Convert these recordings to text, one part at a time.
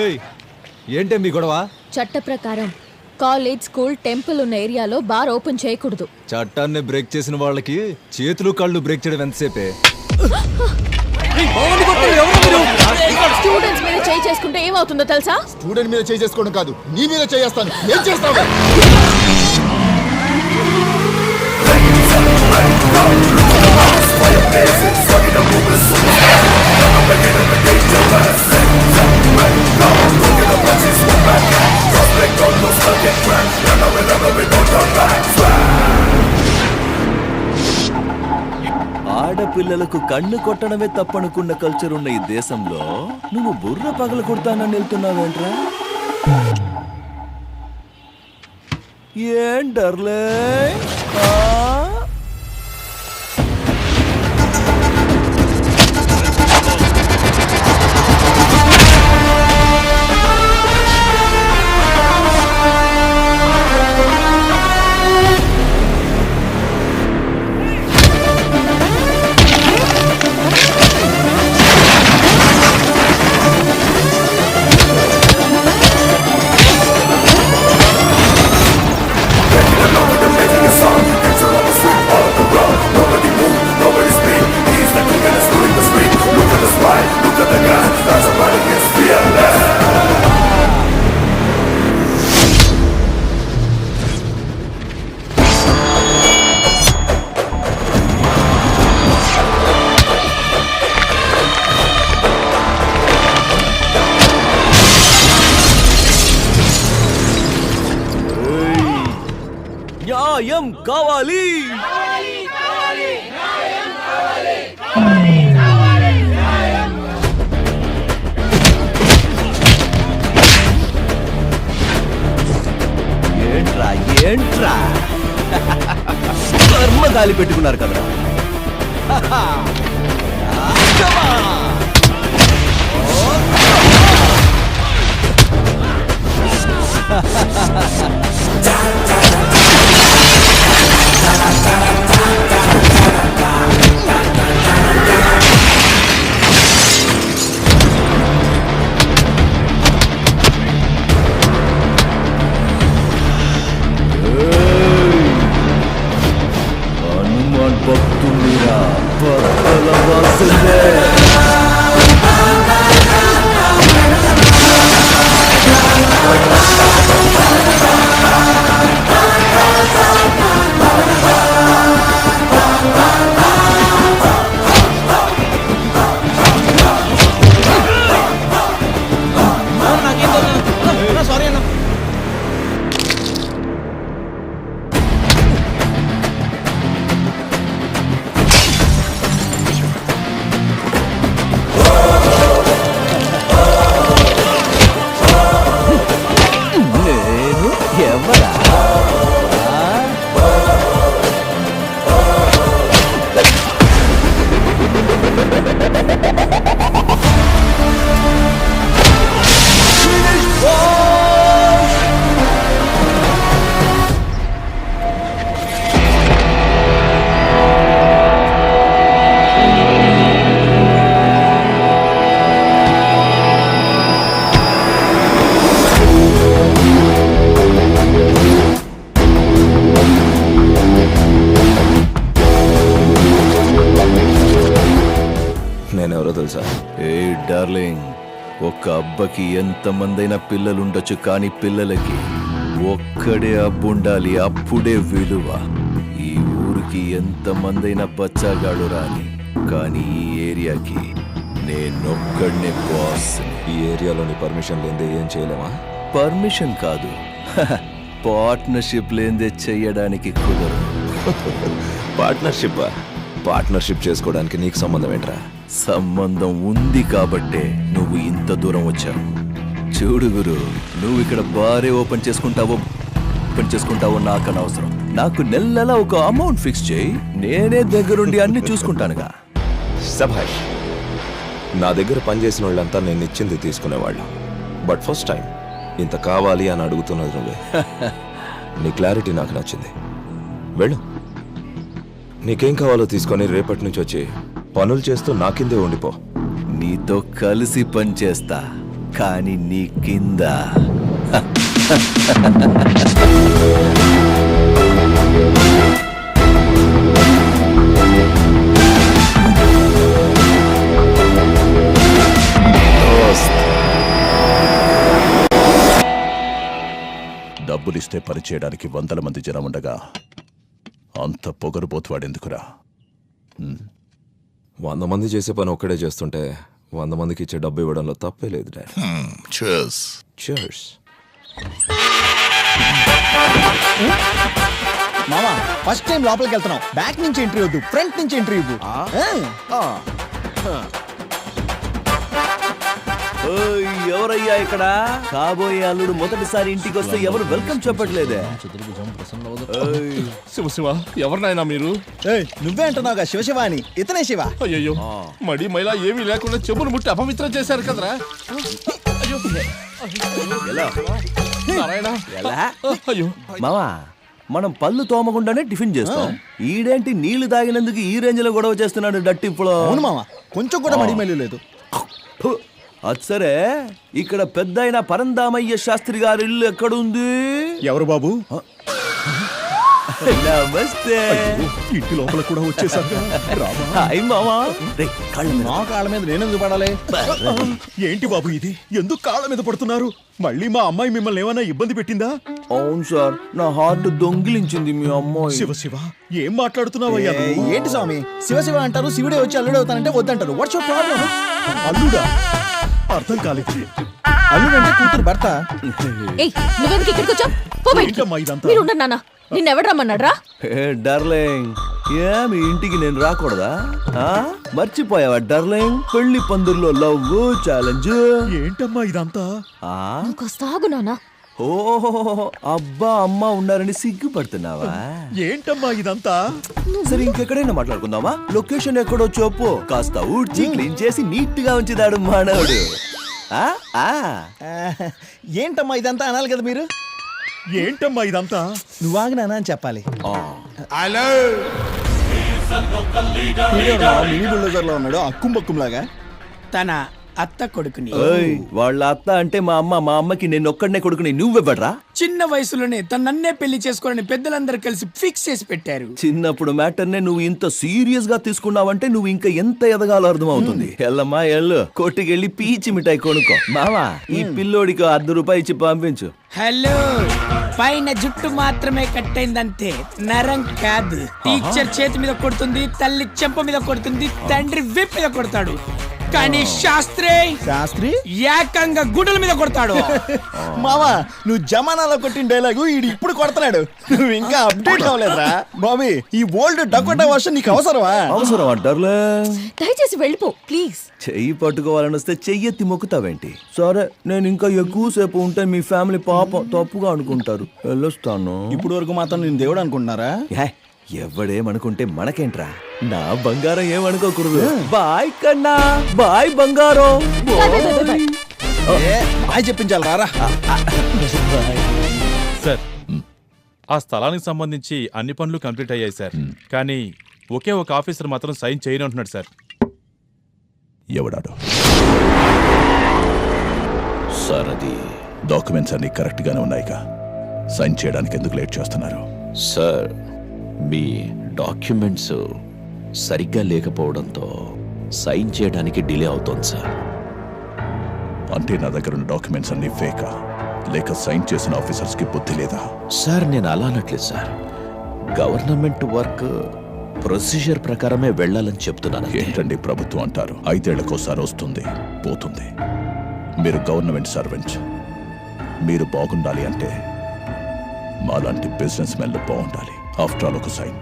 ఏయ్ ఏంటే మీ గొడవ? చట్ట ప్రకారం కాలేజ్ స్కూల్ టెంపుల్ ఉన్న ఏరియాలో బార్ ఓపెన్ చేయకూడదు. చట్టాన్ని బ్రేక్ చేసిన వాళ్ళకి చేతులు కళ్ళు బ్రేక్ చేయడం ఎంతసేపే? స్టూడెంట్స్ మీద చేయి చేసుకుంటే ఏమవుతుందో తెలుసా? స్టూడెంట్ మీద చేసుకోవడం కాదు నీ మీద చేస్తాను ఏం చేస్తావు? ఆడపిల్లలకు కన్ను కొట్టడమే తప్పనుకున్న కల్చర్ ఉన్న ఈ దేశంలో నువ్వు బుర్ర పగల కొడతానని వెళ్తున్నావేంట్రా? ఏం డర్లే కావాలి. ఏంట్రా ఏంట్రా? కర్మ గాలి పెట్టుకున్నారు కదా ఒక అబ్బకి ఎంతమందైనా పిల్లలుండొచ్చు కానీ పిల్లలకి ఒక్కడే అబ్బుండాలి అప్పుడే విలువ. ఈ ఊరికి ఎంతమందైనా బచ్చాగాడు రాని కానీ ఈ ఏరియాకి నేనొక్కడినే బాస్ ఈ ఏరియాలోని పర్మిషన్ లేదే ఏం చేయలేమా? పర్మిషన్ కాదు. పార్ట్నర్షిప్ లేదే చెయ్యడానికి కుదరదు. పార్ట్నర్షిప్ పార్ట్నర్షిప్ చేసుకోవడానికి నీకు సంబంధం ఏంట్రా? సంబంధం ఉంది కాబట్టే నువ్వు ఇంత దూరం వచ్చావు. చూడు గురు నువ్వు ఇక్కడ బారే ఓపెన్ చేసుకుంటావో ఓపెన్ చేసుకుంటావో నాకు అనవసరం. నాకు నెల నెల ఒక అమౌంట్ ఫిక్స్ చేయి నేనే దగ్గరుండి అన్ని చూసుకుంటానుగా. సభాష్ నా దగ్గర పనిచేసిన వాళ్ళంతా నేను ఇచ్చింది తీసుకునేవాళ్ళు. బట్ ఫస్ట్ టైం ఇంత కావాలి అని అడుగుతున్నది నువ్వే. నీ క్లారిటీ నాకు నచ్చింది. వెళ్ళు. నీకేం కావాలో తీసుకొని రేపటి నుంచి వచ్చి పనులు చేస్తూ నా కిందే ఉండిపో. నీతో కలిసి పనిచేస్తా కానీ నీ కింద. డబ్బులిస్తే పని చేయడానికి వందల మంది జనం ఉండగా అంత పొగరుబోతువాడెందుకురా వంద మంది చేసే పని ఒక్కడే చేస్తుంటే వంద మందికి ఇచ్చే డబ్బు ఇవ్వడంలో తప్పే లేదు డాడ్. చర్స్ చర్స్ మామా ఫస్ట్ టైం లోపలికి వెళ్తున్నాం బ్యాక్ నుంచి ఎంట్రీ వద్దు ఫ్రంట్ నుంచి ఎంట్రీ ఇవ్వు. ఆ. ఓయ్, ఎవరయ్యా ఇక్కడ? కాబోయే అల్లుడు మొదటిసారి ఇంటికి వస్తే ఎవరు వెల్కమ్ చెప్పట్లేదే. శివ శివ ఎవరినైనా మీరు? ఏయ్, నువ్వే అంటున్నావుగా శివశివ అని ఇతనే శివ. అయ్యో మడి మైలా ఏమీ లేకుండా చెవులు ముట్టి అపవిత్రం చేశారు కదరా? అయ్యో మామా మనం పళ్ళు తోమకుండానే టిఫిన్ చేస్తాం. ఈడేంటి నీళ్ళు తాగినందుకు ఈ రేంజ్లో గొడవ చేస్తున్నాడు డట్టిప్పులో? అవును మామ కొంచెం కూడా మడి మళ్ళీ లేదు. అది సరే ఇక్కడ పెద్ద అయిన పరందామయ్య శాస్త్రి గారి ఇల్లు ఎక్కడుంది? ఎవరు బాబు? నమస్తే. ఇంటి లోపల కూడా వచ్చేసారు హాయ్ మామా. కాళ్ళ మీద. నా కాళ్ళ మీద నేనెందుకు పడాలి ఏంటి బాబు ఇది? ఎందుకు కాళ్ళ మీద పడుతున్నారు? మళ్ళీ మా అమ్మాయి మిమ్మల్ని ఏమైనా ఇబ్బంది పెట్టిందా? అవును సార్ నా హార్ట్ దొంగిలించింది మీ అమ్మాయి. శివ శివ ఏం మాట్లాడుతున్నావయ్యా ఏంటి స్వామి? శివ శివ అంటారు శివుడే వచ్చి అల్లుడు అవుతానంటే వద్దంటారు. వాట్స్ ప్రాబ్లం అల్లుడా? అర్థం కాలేదు. అల్లుడు అంటే కూతురు భర్త. ఏయ్ నువ్వెందుకు ఇక్కడికి వచ్చావు? పో బయటికి. ఏంటమ్మా ఇదంతా? మీరు ఉండరు నాన్న. నిన్నెవడు రమ్మన్నాడ్రా ఏ డార్లింగ్. ఏ మీ ఇంటికి నేను రాకూడదా? ఆ? మర్చిపోయావా డార్లింగ్? పెళ్ళి పందిర్లో లవ్ ఛాలెంజ్. ఏంటమ్మా ఇదంతా? ఆ? కాస్త ఆగు నాన్న. ఓహో అబ్బా అమ్మ ఉన్నారని సిగ్గుపడుతున్నావా? ఏంటమ్మా ఇదంతా? సరే ఇంకెక్కడైనా మాట్లాడుకుందామా? లొకేషన్ ఎక్కడో చెప్పు. కాస్త ఊడ్చి క్లీన్ చేసి నీట్గా ఉంచుతాడు మానవుడు. ఆ? ఆ. ఆ, ఏంటమ్మా ఇదంతా అనాలి కదా మీరు? ఏంటమ్మా ఇదంతా? నువ్వు ఆగినానా అని చెప్పాలి. మినీ బుల్డోజర్లో ఉన్నాడు అక్కుం బక్కుం లాగా తన అత్త కొడుకుని. ఓయ్, వాళ్ళ అత్త అంటే మా అమ్మ మా అమ్మకి నేను ఒక్కడనే కొడుకుని నువ్వెవ్వడ్రా చిన్న వయసులోనే తన నన్నే పెళ్ళి చేసుకోవాలని పెద్దలందరూ కలిసి ఫిక్స్ చేసి పెట్టారు. చిన్నప్పుడు మ్యాటర్నే నువ్వు ఇంత సీరియస్గా తీసుకున్నావంటే నువ్వు ఇంకా ఎంత ఎదగాలో అర్థం అవుతుంది ఎల్లమ్మా ఎల్లు కొట్టుకెళ్ళి పీచి మిఠాయి కొనుక్కో. మావా ఈ పిల్లోడికి అర్ధ రూపాయి ఇచ్చి పంపించు. హలో పైన జుట్టు మాత్రమే కట్టయిందంతే నరం కాదు. టీచర్ చేతి మీద కొడుతుంది తల్లి చెంప మీద కొడుతుంది తండ్రి విప్ మీద కొడతాడు. కానీ శాస్త్రి శాస్త్రి? ఏకంగా గుడుల మీద కొడతాడు. మావా నువ్వు జమానాలో కొట్టిన డైలాగు ఈడు ఇప్పుడు కొడుతున్నాడు. నువ్వు ఇంకా అప్డేట్ అవ్వలేదురా. బాబీ ఈ ఓల్డ్ డకోటా వర్షన్ నీకు అవసరమా? అవసరం అంటారులే దయచేసి వెళ్ళిపో ప్లీజ్. చెయ్యి పట్టుకోవాలని వస్తే చెయ్యెత్తి మొక్కుతావేంటి? సరే నేను ఇంకా ఎక్కువసేపు ఉంటే మీ ఫ్యామిలీ పాపం తప్పుగా అనుకుంటారు. వెళ్ళొస్తాను. ఇప్పుడు వరకు మాత్రం నేను దేవుడు అనుకుంటున్నారా? హే, ఎవడేమనుకుంటే మనకేంట్రా? నా బంగారం ఏమనుకోకూడదు. బాయ్ కన్నా బాయ్ బంగారం. బాయ్, చెప్పించాలి రారా. సార్ ఆ స్థలానికి సంబంధించి అన్ని పనులు కంప్లీట్ అయ్యాయి సార్. కానీ ఒకే ఒక ఆఫీసర్ మాత్రం సైన్ చేయను అంటున్నాడు సార్. ఎవడాడు? సార్ అది డాక్యుమెంట్స్ అన్ని కరెక్ట్ గానే ఉన్నాయిగా. సైన్ చేయడానికి ఎందుకు లేట్ చేస్తున్నారు? సార్ మీ డాక్యుమెంట్స్ సరిగ్గా లేకపోవడంతో సైన్ చేయడానికి డిలే అవుతోంది సార్. అంటే నా దగ్గర ఉన్న డాక్యుమెంట్స్ అన్ని ఫేకా? లేక సైన్ చేసిన ఆఫీసర్స్కి బుద్ధి లేదా? సార్ నేను అలా అనట్లేదు సార్. గవర్నమెంట్ వర్క్ ప్రొసీజర్ ప్రకారమే వెళ్ళాలని చెప్తున్నాను. ఏంటండి ప్రభుత్వం అంటారు? ఐదేళ్ళకోసారి వస్తుంది పోతుంది. మీరు గవర్నమెంట్ సర్వెంట్. మీరు బాగుండాలి అంటే మాలాంటి బిజినెస్ మెన్లు బాగుండాలి. ఆఫ్టర్ ఆల్ ఒక సైన్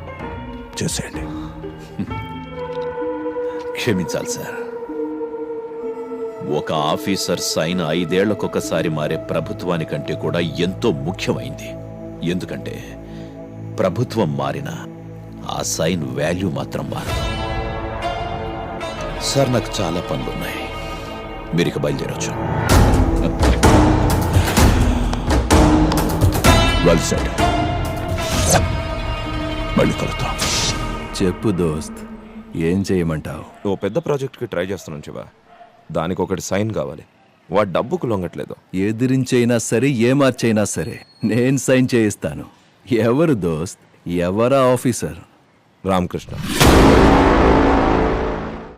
చేసేయండి. క్షమించాలి సార్ ఒక ఆఫీసర్ సైన్ ఐదేళ్ళకొకసారి మారే ప్రభుత్వానికంటే కూడా ఎంతో ముఖ్యమైంది. ఎందుకంటే ప్రభుత్వం మారిన ఆ సైన్ వాల్యూ మాత్రం మారదు. సార్ నాకు చాలా పనులున్నాయి. మీరు ఇక బయలుదేరొచ్చు. వెల్ సెట్ మళ్ళీ కలుద్దాం. చెప్పు దోస్త్ ఏం చేయమంటావు? ఓ పెద్ద ప్రాజెక్ట్కి ట్రై చేస్తున్నాను శివ. దానికి ఒకటి సైన్ కావాలి. వాడు డబ్బుకు లొంగట్లేదు. ఎదిరించైనా సరే ఏ మార్చైనా సరే నేను సైన్ చేయిస్తాను. ఎవరు దోస్త్? ఎవరా ఆఫీసర్? రామకృష్ణ.